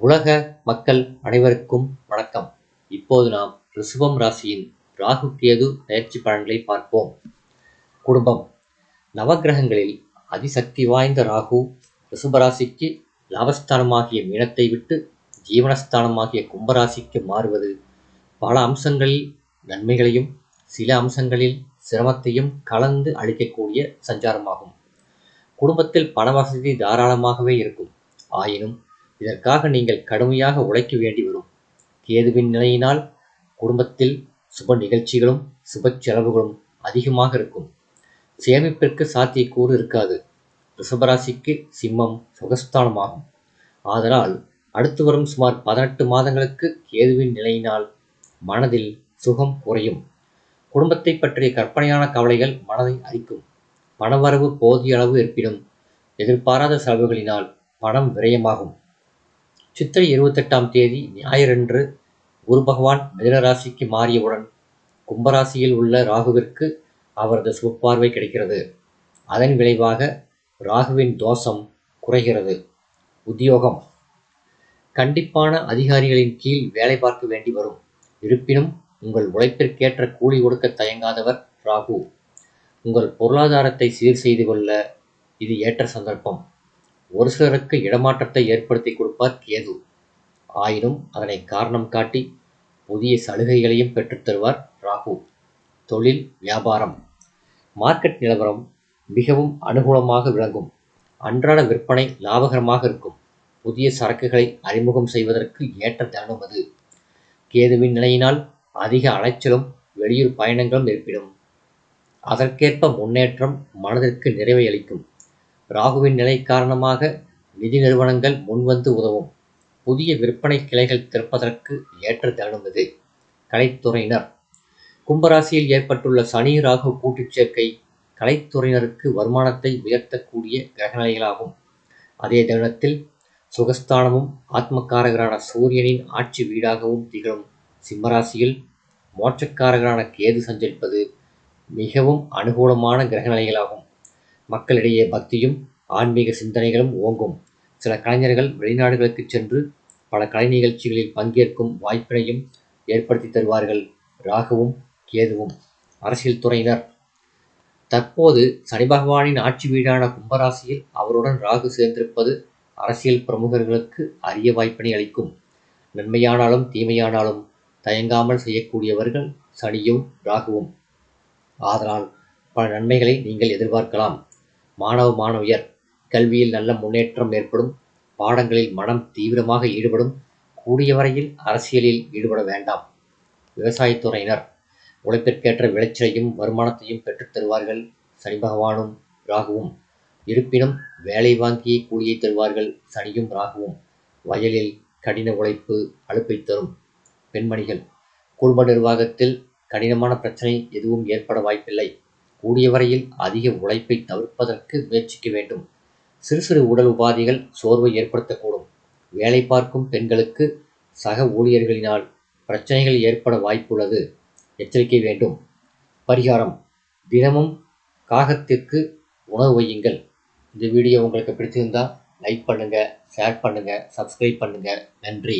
உலக மக்கள் அனைவருக்கும் வணக்கம். இப்போது நாம் ரிசுவம் ராசியின் ராகு கேது பயிற்சி பலன்களை பார்ப்போம். குடும்பம். நவக்கிரகங்களில் அதிசக்தி வாய்ந்த ராகு ரிசுபராசிக்கு லாபஸ்தானமாகிய மீனத்தை விட்டு ஜீவனஸ்தானமாகிய கும்பராசிக்கு மாறுவது பல அம்சங்களில் நன்மைகளையும் சில அம்சங்களில் சிரமத்தையும் கலந்து அளிக்கக்கூடிய சஞ்சாரமாகும். குடும்பத்தில் பண வசதி தாராளமாகவே இருக்கும். ஆயினும் இதற்காக நீங்கள் கடுமையாக உழைக்க வேண்டி வரும். கேதுவின் நிலையினால் குடும்பத்தில் சுப நிகழ்ச்சிகளும் சுப செலவுகளும் அதிகமாக இருக்கும். சேமிப்பிற்கு சாத்தியக்கூறு இருக்காது. ரிஷபராசிக்கு சிம்மம் சுகஸ்தானமாகும். ஆதலால் அடுத்து வரும் சுமார் பதினெட்டு மாதங்களுக்கு கேதுவின் நிலையினால் மனதில் சுகம் குறையும். குடும்பத்தை பற்றிய கற்பனையான கவலைகள் மனதை அரிக்கும். பணவரவு போதிய அளவு இருப்பினும் எதிர்பாராத செலவுகளினால் பணம் விரயமாகும். சித்திரை இருபத்தெட்டாம் தேதி ஞாயிறன்று குரு பகவான் மிதனராசிக்கு மாறியவுடன் கும்பராசியில் உள்ள ராகுவிற்கு அவரது சுப்பார்வை கிடைக்கிறது. அதன் விளைவாக ராகுவின் தோஷம் குறைகிறது. உத்தியோகம். கண்டிப்பான அதிகாரிகளின் கீழ் வேலை பார்க்க வேண்டி வரும். இருப்பினும் உங்கள் உழைப்பிற்கேற்ற கூலி கொடுக்க தயங்காதவர் ராகு. உங்கள் பொருளாதாரத்தை சீர் செய்து கொள்ள இது ஏற்ற சந்தர்ப்பம். ஒரு சிலருக்கு இடமாற்றத்தை ஏற்படுத்தி கொடுப்பார் கேது. ஆயினும் அதனை காரணம் காட்டி புதிய சலுகைகளையும் பெற்றுத்தருவார் ராகு. தொழில் வியாபாரம். மார்க்கெட் நிலவரம் மிகவும் அனுகூலமாக விளங்கும். அன்றாட விற்பனை லாபகரமாக இருக்கும். புதிய சரக்குகளை அறிமுகம் செய்வதற்கு ஏற்ற தருணம் அது. கேதுவின் நிலையினால் அதிக அலைச்சலும் வெளியூர் பயணங்களும் இருப்பிடும் அதற்கேற்ப முன்னேற்றம் மனதிற்கு நிறைவை அளிக்கும். ராகுவின் நிலை காரணமாக நிதி நிறுவனங்கள் முன்வந்து உதவும். புதிய விற்பனை கிளைகள் திறப்பதற்கு ஏற்ற தருணம் இது. கலைத்துறையினர். கும்பராசியில் ஏற்பட்டுள்ள சனி ராகு கூட்டுச் சேர்க்கை கலைத்துறையினருக்கு வருமானத்தை உயர்த்தக்கூடிய கிரகநிலைகளாகும். அதே தருணத்தில் சுகஸ்தானமும் ஆத்மக்காரகரான சூரியனின் ஆட்சி வீடாகவும் திகழும் சிம்மராசியில் மோட்சக்காரகரான கேது சஞ்சரிப்பது மிகவும் அனுகூலமான கிரகநிலைகளாகும். மக்களிடையே பக்தியும் ஆன்மீக சிந்தனைகளும் ஓங்கும். சில கலைஞர்கள் வெளிநாடுகளுக்கு சென்று பல கலை நிகழ்ச்சிகளில் பங்கேற்கும் வாய்ப்பினையும் ஏற்படுத்தி தருவார்கள். ராகுவும் கேதுவும் அரசியல் துறையினர். தற்போது சனி பகவானின் ஆட்சி வீடான கும்பராசியில் அவருடன் ராகு சேர்ந்திருப்பது அரசியல் பிரமுகர்களுக்கு அரிய வாய்ப்பினை அளிக்கும். நன்மையானாலும் தீமையானாலும் தயங்காமல் செய்யக்கூடியவர்கள் சனியும் ராகுவும். ஆதலால் பல நன்மைகளை நீங்கள் எதிர்பார்க்கலாம். மாணவ மாணவியர் கல்வியில் நல்ல முன்னேற்றம் ஏற்படும். பாடங்களில் மனம் தீவிரமாக ஈடுபடும். கூடிய வரையில் அரசியலில் ஈடுபட வேண்டாம். விவசாயத்துறையினர் உழைப்பிற்கேற்ற விளைச்சலையும் வருமானத்தையும் பெற்றுத் தருவார்கள். சனி பகவானும் ராகுவும். இருப்பினும் வேலை வாங்கி கூலியை தருவார்கள் சனியும் ராகுவும். வயலில் கடின உழைப்பு அழுப்பை தரும் பெண்மணிகள். குடும்ப நிர்வாகத்தில் கடினமான பிரச்சனை எதுவும் ஏற்பட வாய்ப்பில்லை. கூடியவரையில் அதிக உழைப்பை தவிர்ப்பதற்கு முயற்சிக்க வேண்டும். சிறு சிறு உடல் உபாதிகள் சோர்வை ஏற்படுத்தக்கூடும். வேலை பார்க்கும் பெண்களுக்கு சக ஊழியர்களினால் பிரச்சனைகள் ஏற்பட வாய்ப்புள்ளது. எச்சரிக்கை வேண்டும். பரிகாரம். தினமும் காகத்திற்கு உணவு வையுங்கள். இந்த வீடியோ உங்களுக்கு பிடிச்சிருந்தால் லைக் பண்ணுங்கள் ஷேர் பண்ணுங்கள் சப்ஸ்கிரைப் பண்ணுங்கள் நன்றி.